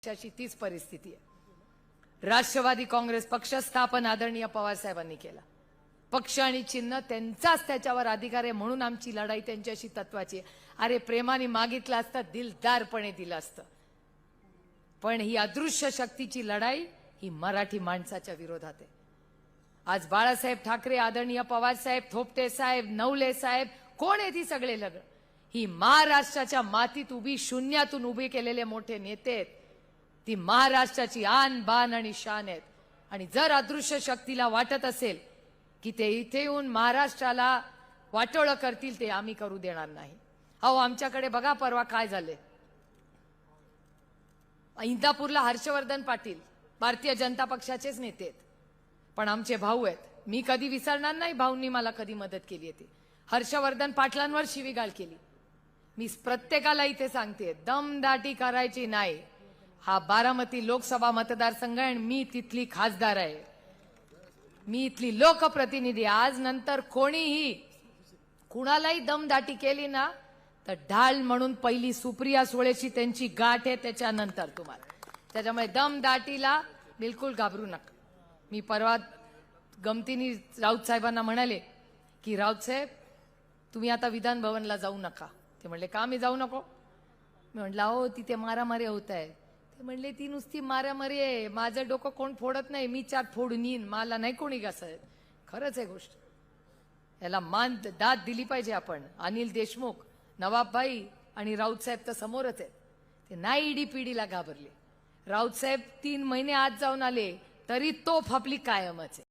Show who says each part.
Speaker 1: पक्षाची तीच परिस्थिती आहे. राष्ट्रवादी काँग्रेस पक्ष स्थापन आदरणीय पवारसाहेबांनी केला. पक्ष आणि चिन्ह त्यांचाच त्याच्यावर अधिकार आहे म्हणून आमची लढाई त्यांच्याशी तत्वाची आहे. अरे प्रेमाने मागितलं असतं दिलदारपणे दिलं असतं. पण ही अदृश्य शक्तीची लढाई ही मराठी माणसाच्या विरोधात आहे. आज बाळासाहेब ठाकरे आदरणीय पवारसाहेब थोपटे साहेब नवले साहेब कोण आहेत ही सगळे लग ही महाराष्ट्राच्या मातीत उभी शून्यातून उभे केलेले मोठे नेते आहेत. ती महाराष्ट्राची आन बान आणि शान आहेत. आणि जर अदृश्य शक्तीला वाटत असेल की ते इथे येऊन महाराष्ट्राला वाटोळं करतील ते आम्ही करू देणार नाही. अहो आमच्याकडे बघा परवा काय झाले इंदापूरला हर्षवर्धन पाटील भारतीय जनता पक्षाचेच नेते आहेत. पण आमचे भाऊ आहेत. मी कधी विसरणार नाही भाऊंनी मला कधी मदत केली आहे ती. हर्षवर्धन पाटलांवर शिवीगाळ केली. मी प्रत्येकाला इथे सांगते दमदाटी करायची नाही. हा बारामती लोकसभा मतदारसंघ आहे आणि मी तिथली खासदार आहे. मी इथली लोकप्रतिनिधी आज नंतर कोणीही कुणालाही दमदाटी केली ना तर ढाल म्हणून पहिली सुप्रिया सुळेची त्यांची गाठ आहे त्याच्यानंतर तुम्हाला. त्याच्यामुळे दमदाटीला बिलकुल घाबरू नका. मी परवा गमतीनी राऊत साहेबांना म्हणाले की राऊत साहेब तुम्ही आता विधान भवनला जाऊ नका. ते म्हणले का मी जाऊ नको? मी म्हटलं हो तिथे मारामारी होत आहे. म्हणले ती नुसती मारामारी आहे. माझं डोकं कोण फोडत नाही. मी चार फोडून येईन मला नाही कोणी कसं खरंच आहे गोष्ट. याला मान दाद दिली पाहिजे आपण. अनिल देशमुख नवाबभाई आणि राऊत साहेब तर समोरच आहेत. ते नाही ईडी पिढीला घाबरले. राऊतसाहेब तीन महिने आत जाऊन आले तरी तोफ आपली कायमच आहे.